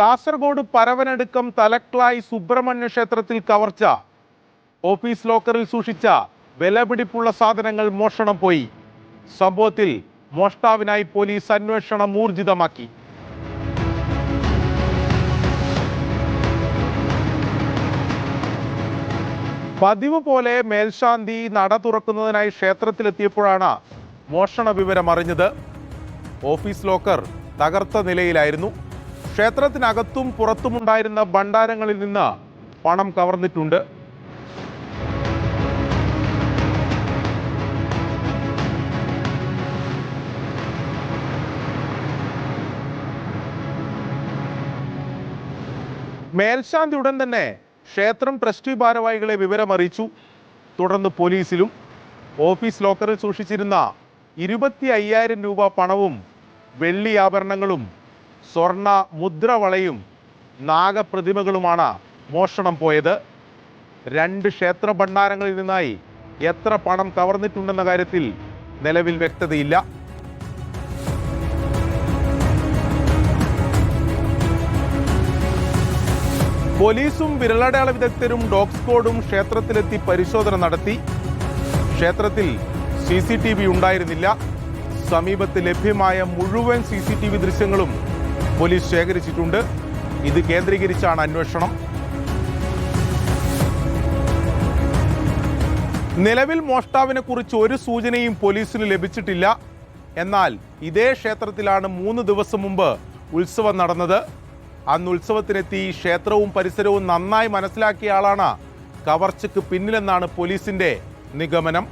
കാസർഗോഡ് പരവനടുക്കം തലക്ലായി സുബ്രഹ്മണ്യ ക്ഷേത്രത്തിൽ കവർച്ച. ഓഫീസ് ലോക്കറിൽ സൂക്ഷിച്ച വിലപിടിപ്പുള്ള സാധനങ്ങൾ മോഷണം പോയി. സംഭവത്തിൽ മോഷ്ടാവിനായി പോലീസ് അന്വേഷണം ഊർജിതമാക്കി. പതിവ് പോലെ മേൽശാന്തി നട തുറക്കുന്നതിനായി ക്ഷേത്രത്തിലെത്തിയപ്പോഴാണ് മോഷണ വിവരം അറിഞ്ഞത് ഓഫീസ് ലോക്കർ തകർത്ത നിലയിലായിരുന്നു. ക്ഷേത്രത്തിനകത്തും പുറത്തുമുണ്ടായിരുന്ന ഭണ്ഡാരങ്ങളിൽ നിന്ന് പണം കവർന്നിട്ടുണ്ട്. മേൽശാന്തി ഉടൻ തന്നെ ക്ഷേത്രം ട്രസ്റ്റി ഭാരവാഹികളെ വിവരമറിയിച്ചു. തുടർന്ന് പോലീസിലും ഓഫീസ് ലോക്കറിൽ സൂക്ഷിച്ചിരുന്ന ഇരുപത്തി അയ്യായിരം രൂപ പണവും വെള്ളി ആഭരണങ്ങളും സ്വർണ മുദ്രവളയും നാഗപ്രതിമകളുമാണ് മോഷണം പോയത്. രണ്ട് ക്ഷേത്ര ഭണ്ഡാരങ്ങളിൽ നിന്നായി എത്ര പണം കവർന്നിട്ടുണ്ടെന്ന കാര്യത്തിൽ നിലവിൽ വ്യക്തതയില്ല. പോലീസും വിരലടയാള വിദഗ്ധരും ഡോഗ് സ്ക്വാഡും ക്ഷേത്രത്തിലെത്തി പരിശോധന നടത്തി. ക്ഷേത്രത്തിൽ സി സി ടി വി ഉണ്ടായിരുന്നില്ല. സമീപത്ത് ലഭ്യമായ മുഴുവൻ സി സി ടി വി ദൃശ്യങ്ങളും പോലീസ് ശേഖരിച്ചിട്ടുണ്ട്. ഇത് കേന്ദ്രീകരിച്ചാണ് അന്വേഷണം. നിലവിൽ മോഷ്ടാവിനെ കുറിച്ച് ഒരു സൂചനയും പോലീസിന് ലഭിച്ചിട്ടില്ല. എന്നാൽ ഇതേ ക്ഷേത്രത്തിലാണ് മൂന്ന് ദിവസം മുമ്പ് ഉത്സവം നടന്നത്. അന്ന് ഉത്സവത്തിനെത്തി ക്ഷേത്രവും പരിസരവും നന്നായി മനസ്സിലാക്കിയ ആളാണ് കവർച്ചയ്ക്ക് പിന്നിലെന്നാണ് പോലീസിന്റെ നിഗമനം.